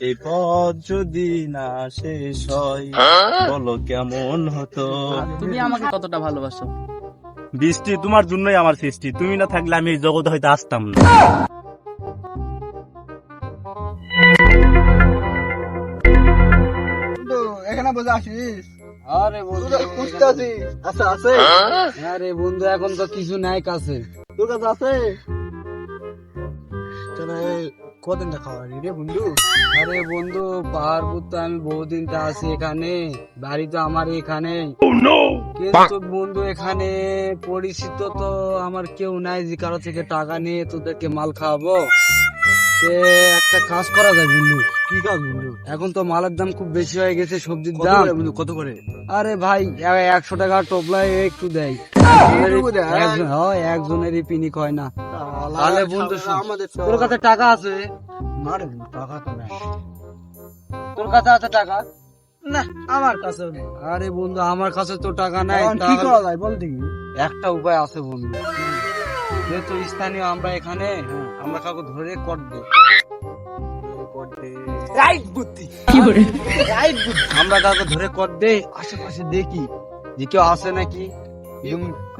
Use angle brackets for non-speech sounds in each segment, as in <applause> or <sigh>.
এই পথ যদি না শেষ হয় বলো কেমন হতো? তুমি আমাকে কতটা ভালোবাসো? বৃষ্টি তোমার জন্যই আমার সৃষ্টি। তুমি না থাকলে আমি এই জগতে হয়তো আসতাম না। এখানে বসে আসিস আরে বন্ধু। তোরা খুঁজতে আছিস আচ্ছা আছে আরে বন্ধু এখন তো কিছু নাই কাছে। তোর কাছে আছে? কদিন দেখা হয়নি রে বন্ধু? আরে বন্ধু পাহাড়পুর তো আমি বহুদিন তা আছি এখানে বাড়ি তো আমার এখানে। কিন্তু বন্ধু এখানে পরিচিত তো আমার কেউ নাই যে কারও থেকে টাকা নিয়ে তোদেরকে মাল খাওয়াবো। একটা কাজ করা যায় বন্ধু। কি কাজ বন্ধু? এখন তো মালের দাম খুব বেশি হয়ে গেছে সবজির দাম। বন্ধু? কত করে? আরে ভাই একশো টাকা টোপলায় একটু দেয়। একজন- একজনেরই পিনিক হয় না। তাহলে বন্ধু আমাদের তোর কাছে টাকা আছে? না রে টাকা তো নাই। তোর কাছে আছে টাকা? না আমার কাছে নেই। আরে বন্ধু আমার কাছে তো টাকা নাই কি করা যায় বল দেখি। একটা উপায় আছে বন্ধু। যেহেতু স্থানীয় আমরা এখানে আমরা কাউকে ধরে কর দেব রাইট বুদ্ধি। রাইট বুদ্ধি। আমরা কাউকে ধরে কর দে আশেপাশে দেখি যে কেউ আছে নাকি।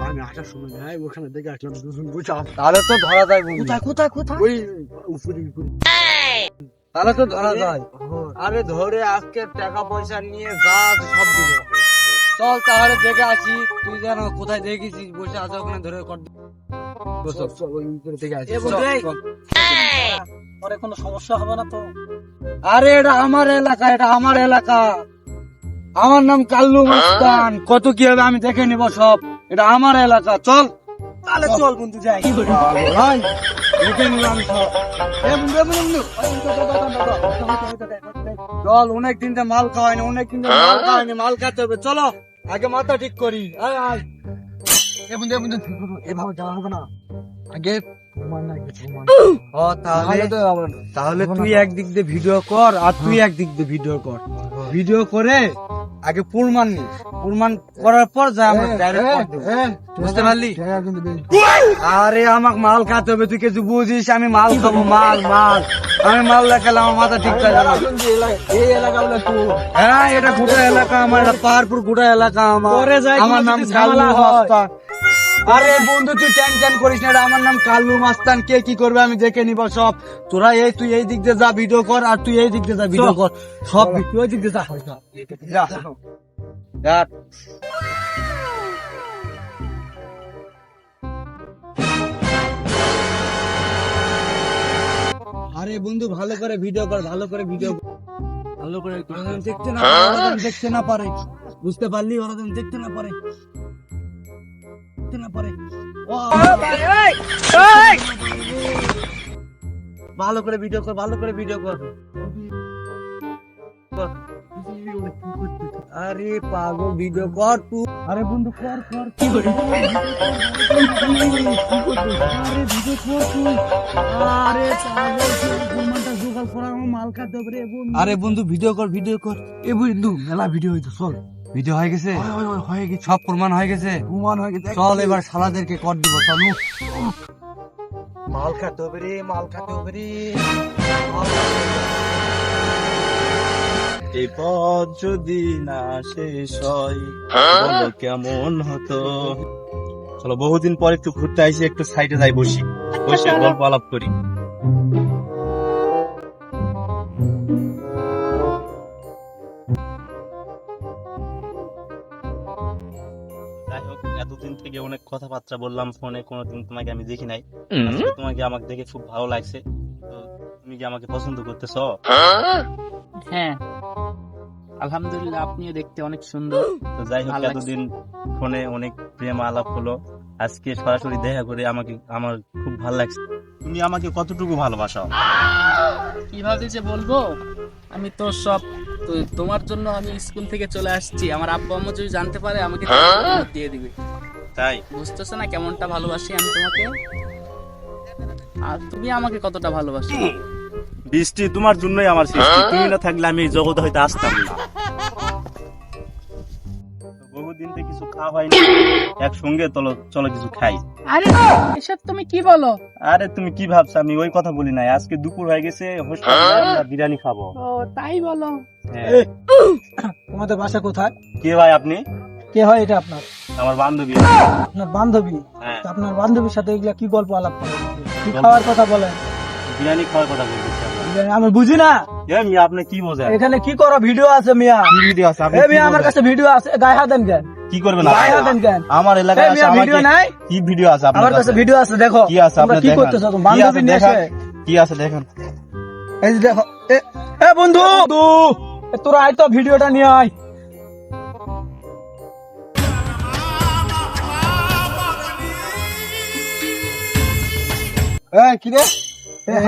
আমি আসার সময় নাই ওখানে দেখে আসলাম দুজন বসে তাহলে তো ধরা যায় কোথায় কোথায় কোথায়? ওই উপরে উপরে। তাহলে তো ধরা যায়। আরে ধরে আজকে টাকা পয়সা নিয়ে যা সব দিব। চল তাহলে দেখে আসি তুই যেন কোথায় দেখেছিস বসে আছে ওখানে ধরে কর। পরে কোনো সমস্যা হবে না তো? আরে এটা আমার এলাকা এটা আমার এলাকা। আমার নাম কাল্লু মাস্তান। কত কি হবে আমি দেখে নিব সব। এটা আমার এলাকা চল তাহলে চল বন্ধু যাই ভাই চল অনেক দিন মাল খাওয়াই অনেক দিন মাল খাওয়ায়নি মাল খাতে হবে চলো আগে মাথা ঠিক করি এভাবে যাওয়া হবে না আগে তাহলে তুই একদিক দিয়ে ভিডিও কর আর তুই একদিক দিয়ে ভিডিও কর ভিডিও করে আগে পুরমান নি পুরমান করার পর যা আমরা ডাইরেক্ট বুঝতে পারলি? টাকা কিন্তু বেশ। আরে আমাকে মাল খাতে হবে তুই কিছু বুঝিস? আমি মাল খাব মাল মাল। আমি মাল দেখালে আমার মাথা ঠিক থাকে না এই এলাকা হ্যাঁ এটা গোটা এলাকা আমার এটা পাহাড়পুর গোটা এলাকা আমার। আমার নাম হয়। মাস্তান আরে বন্ধু তুই টেনশন করিস না আমার নাম কাল্লু মাস্তান। কে কি করবে আমি দেখে নিব সব। তোরা এই তুই এই দিক দিয়ে যা ভিডিও কর আর তুই এই দিক দিয়ে যা ভিডিও কর। সব তুই ওই দিক দিয়ে যা। আরে বন্ধু ভালো করে ভিডিও কর ভালো করে ভিডিও ভালো করে দেখতে না দেখতে না পারে। বুঝতে পারলি? ওরা দেখতে না পারে। দেখতে না পারে। ভালো করে ভিডিও কর, ভালো করে ভিডিও কর। আরে পাগল ভিডিও কর তুই। আরে বন্ধু, কর কর কি করে। আরে ভিডিও কর তুই। আরে পাগল ঘুমাটা জোগাড় করা, আমার মাল রে বন্ধু। আরে বন্ধু ভিডিও কর ভিডিও কর। এ বন্ধু, মেলা ভিডিও হইতো, চল। ভিডিও হয়ে গেছে? হয়ে গেছে। সব প্রমাণ হয়ে গেছে? প্রমাণ হয়ে গেছে। চল এবার শালাদেরকে কর দিব চল। মাল খাতে হবে রে মাল খাতে হবে রে। এই পথ যদি না শেষ হয় কেমন হতো? চলো বহুদিন পর একটু ঘুরতে আইসি একটু সাইডে যাই বসি। বসে গল্প আলাপ করি। এতদিন থেকে অনেক কথাবার্তা বললাম ফোনে কোনোদিন তোমাকে আমি দেখি নাই। তোমাকে আমাকে দেখে খুব ভালো লাগছে। তো তুমি কি আমাকে পছন্দ করতেছো? হ্যাঁ। আলহামদুলিল্লাহ আপনিও দেখতে অনেক সুন্দর। তো যাই হোক এতদিন ফোনে অনেক প্রেম আলাপ হলো। আজকে সরাসরি দেখা করে আমাকে আমার খুব ভালো লাগছে। তুমি আমাকে কতটুকু ভালোবাসো? কীভাবে যে বলব? আমি তো সব তো তোমার জন্য আমি স্কুল থেকে চলে আসছি। আমার আব্বা আম্মা যদি জানতে পারে আমাকে দিয়ে দিবে। তাই? বুঝতেছো না কেমনটা ভালোবাসি আমি তোমাকে? আর তুমি আমাকে কতটা ভালোবাসো? বৃষ্টি তোমার জন্যই আমার সৃষ্টি। তুমি না থাকলে আমি এই জগতে হয়তো আসতাম না। বহুদিন থেকে কিছু খাওয়া হয়নি একসঙ্গে চলো চলো কিছু খাই। আরে এসব তুমি কি বলো? আরে তুমি কি ভাবছ? আমি ওই কথা বলি নাই। আজকে দুপুর হয়ে গেছে হোস্টেলে আমরা বিরিয়ানি খাব। ও তাই বলো। হ্যাঁ। <coughs> তোমাদের বাসা কোথায়? কে ভাই আপনি? কে হয় এটা আপনার? আমার বান্ধবী। আপনার বান্ধবী? হ্যাঁ। তা আপনার বান্ধবীর সাথে এগুলা কি গল্প আলাপ করেন? কি খাওয়ার কথা বলেন? বিরিয়ানি খাওয়ার কথা বলতেছি আমি বুঝি না। মিয়া আপনি কি বোঝেন? এখানে কি করো? ভিডিও আছে মিয়া। ভিডিও আছে? আপনি মিয়া আমার কাছে ভিডিও আছে। গায়ে হাত দেন কেন? কি করবেন গায়ে হাত দেন কেন? আমার এলাকায় আছে মিয়া ভিডিও নাই? কি ভিডিও আছে আপনার আমার কাছে ভিডিও আছে দেখো। কি আছে আপনি কি। করতেছো? তো কি বান্ধবী নিয়ে এসে কি আছে দেখেন। এই যে দেখো এ বন্ধু! তোরা আয় তো ভিডিওটা নিয়ে আয়। এই কি রে?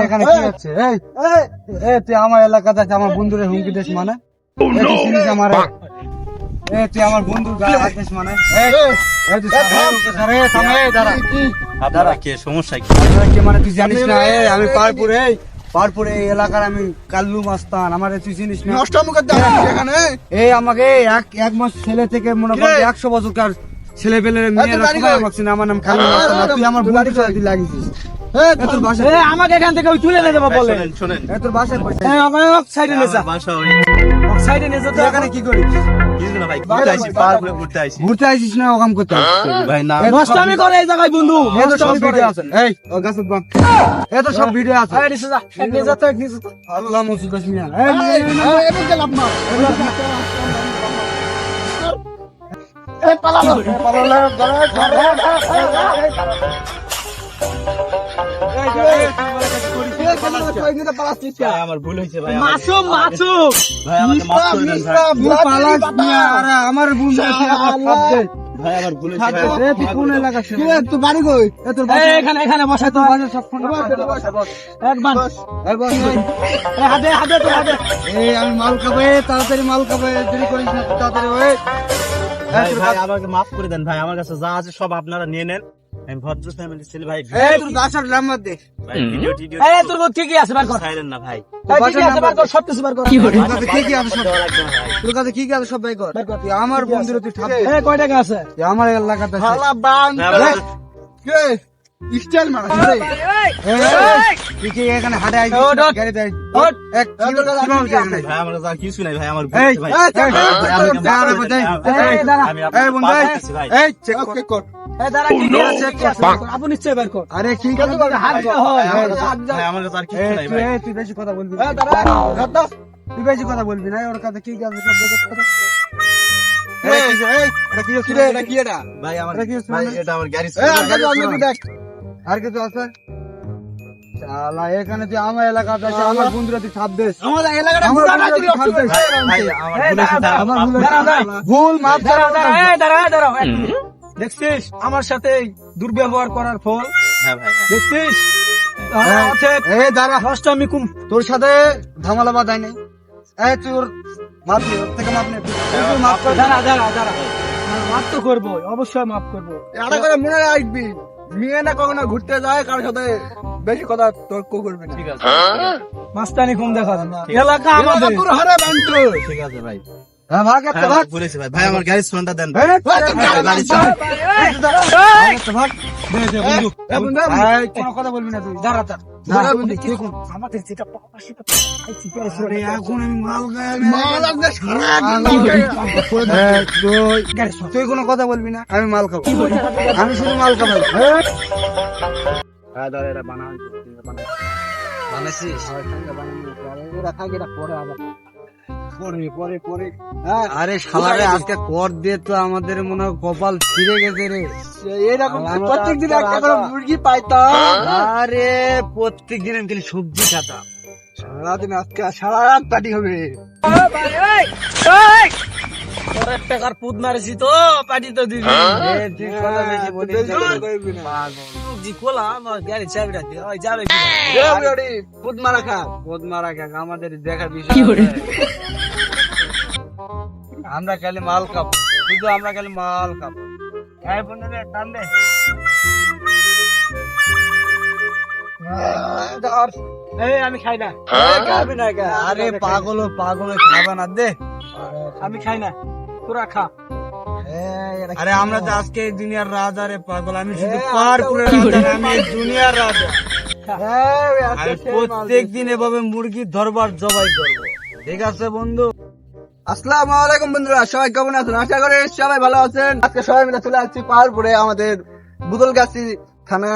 এখানে কি হচ্ছে? এই এই। তুই আমার এলাকাতে আমার বন্ধুরে হুমকি দিস মানে? আমার? এই তুই আমার বন্ধুর গায়ে হাত দিস মানে? এই এই তুই সামনে এই সামনে এই দাঁড়া। আপনারা কে? সমস্যা কি? আপনারা কি মানে তুই জানিস না? এই আমি পারপুর এই পারপুর এই এলাকার আমি কাল্লু মাস্তান। আমার তুই চিনিস না? এখানে এই। আমাকে এক এক মাস ছেলে থেকে মনে কর একশো বছরকার ছেলে পেলে মেয়েরা সবাই আমাকে চিনে, আমার নাম কাল্লু তুই আমার বন্ধুর সাথে তুই লাগিয়েছিস এই তোর বাসা এ আমাকে এখান থেকে ওই তুলে নিয়ে যাব বলে শোনেন শোনেন তোর বাসায় পয়সা সাইডে নিয়ে যা আমার বাসা ওই সাইডে নিয়ে যা তুই এখানে কি করিস কিছু না ভাই ঘুরতে আসিস না ওখান করতে ভাই না নষ্টামি করে এই জায়গায় বন্ধু সব ভিডিও আছে এই ও গাছত বাম এই তো সব ভিডিও আছে এই নিচে যা এক যা আল্লাহ মসুদ কাশ্মীর এই এই, এই, এবার গেলাম না আমার ভুল হয়েছে ভাই মাসুম মাসুম। ভাই আমাকে মাফ করে দেন ভাই। পালাস না, আরে আমার বন্ধু আছে, আমার ভাই আমার ভুল হয়েছে ভাই। তুই কোন এলাকা ছিল? এ, বাড়ি কই? এ, তোর বাসা- এখানে এখানে বসা তো বাসার সব ফোন রাখ। একবার। এই বস, এই। এই হাতে হাতে তো হাতে। এই, আমি মাল খাব তাড়াতাড়ি মাল খাব দেরি করিস না, তাড়াতাড়ি ওই। ভাই আমাকে মাফ করে দেন ভাই আমার কাছে যা আছে সব আপনারা নিয়ে নেন। আমি ভদ্র ফ্যামিলি ছেলে ভাই এই, তোর বাসার নাম্বার দে। ভাই ভিডিও টিডিও এই তোর ঠিকই আছে বার কর। সাইলেন না ভাই। এই ঠিকই আছে বার কর সব কিছু বার কর। তোর কাছে কি আছে সব? দেওয়া লাগবে না ভাই। তোর কাছে কি কি আছে সব বের কর। তুই আমার বন্ধুরে তুই ঠাপ এই কয় টাকা আছে? আমার এলাকাতে স্টাইল মারা এই, তুই কি এখানে হাটে আইছিস? গাড়িতে আইছিস? এক কিলো- কিলো ভাই আমার কাছে কিছু নাই ভাই আমার ভাই। এই, বন্ধু, এই, ধরতেছি ভাই। এই, check কর। কর। আপনি নিশ্চয় কর। আরে কি হাত হয়? আমার কাছে- আর কিছু নাই ভাই। তুই বেশি কথা বলবি তুই বেশি কথা বলবি না ওর কাছে কি কি সব বের কর। এই, কি যে- এই, এটা কি এটা কি এটা? ভাই আমার এটা মানে? আমার এই আর কিছু আছে? শালা, এখানে তুই আমার এলাকাতে আছে আমার বন্ধুরা তুই ছাপ এলাকাটা আমার পুরা তুই ছাপ এই, ভুল মাফ করে দাঁড়া দাঁড়া দাঁড়া দেখছিস? আমার সাথে দুর্ব্যবহার করার ফল। হ্যাঁ ভাই হ্যাঁ। দেখছিস। এই দাঁড়া। নষ্ট আমি কুম তোর সাথে ঝামেলা বাধাই নেই। এই তুই ওর মাপ নে ওর থেকে মাপ নে। তুই তুই মাপ কর। দাঁড়া দাঁড়া দাঁড়া। মাফ তো করব অবশ্যই মাফ করব এটা করে মনে রাখবি। মেয়ে না কখনো ঘুরতে যায় কারোর সাথে বেশি কথা তর্ক করবে ঠিক আছে মাস্তানি কম দেখা এলাকা আমাদের পুরো হারে ভাই ঠিক হ্যাঁ, হয়েছে ভাই ভাই আমার গাড়ির ফোনটা দেন ভাই, গাড়ি চালান। ভাগ একটা ভাগ দে, দে, বন্ধু। এই, বন্ধু, এই, কোনো কথা বলবি না তুই দাঁড়া আমাদের যেটা এখন আমি মাল মাল তুই- কোনো কথা বলবি না আমি মাল খাব। আমি শুধু মাল খাব। হ্যাঁ এটা। বানাইছিস? ওরা এটা পরে আবার পরে পরে পরে। আরে শালারে আজকে কর দিয়ে তো আমাদের মনে হয় কপাল ফিরে গেছে রে। এরকম প্রত্যেকদিন একটা করে মুরগি পাইতাম। আরে প্রত্যেক দিন আমি খালি সবজি খাতাম। সারাদিন আজকে সারা রাত পার্টি হবে। তোর টাকার পুত মারেছি তো পার্টি তো দিবি। এ, তুই কথা বেশি বলিস না। জি খোলা আমার গাড়ি চাবিটা দিয়ে ওই যাবে পুত মারা খা পুত মারা খা আমাদের দেখার বিষয়। আমরা খালি মাল খাব। শুধু আমরা খালি মাল খাব। এই বন্ধু রে টান দে আমি খাই না। খাবি না আরে পাগল ও পাগল খাবা না দে। আমি খাই না। তোরা খা। আরে আমরা তো আজকে দুনিয়ার রাজা রে পাগল। আমি শুধু পাহাড়পুরের রাজা না, আমি দুনিয়ার রাজা। প্রত্যেক দিন এভাবে মুরগি ধরবার জবাই করব। ঠিক আছে বন্ধু? আসসালামু আলাইকুম বন্ধুরা সবাই কেমন আছেন? আশা করি সবাই ভালো আছেন। আজকে সবাই মিলে চলে আসছি পাহাড়পুরে আমাদের বুদলগাছি থানা।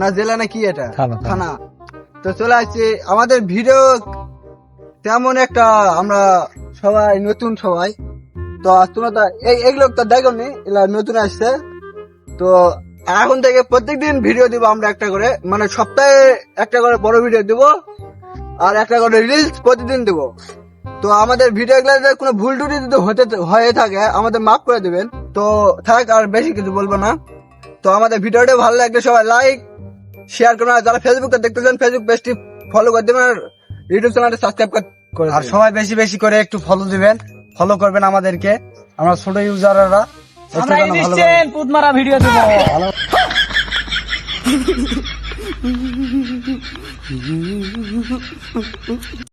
না জেলা না কি এটা? থানা তো চলে আসছি। আমাদের ভিডিও তেমন একটা আমরা সবাই নতুন সবাই। তো তোমরা তো এই এগুলো তো দেখো নি এগুলা নতুন আসছে। তো এখন থেকে প্রত্যেকদিন ভিডিও দিব আমরা একটা করে। মানে সপ্তাহে একটা করে বড় ভিডিও দিব। আর একটা করে রিলস প্রতিদিন দিব। তো আমাদের ভিডিও গুলোতে কোনো ভুল টুটি যদি হতে হয়ে থাকে আমাদের মাফ করে দিবেন। তো থাক আর বেশি কিছু বলব না। তো আমাদের ভিডিওটা ভালো লাগলে সবাই লাইক শেয়ার করুন আর যারা ফেসবুকে দেখতেছেন ফেসবুক পেজটি ফলো করে দেবেন আর ইউটিউব চ্যানেলটা সাবস্ক্রাইব করে আর সবাই বেশি বেশি করে একটু ফলো দিবেন। ফলো করবেন আমাদেরকে। আমরা ছোট ইউজাররা আমরা ইনস্ট্যান্ট ভিডিও দেবো।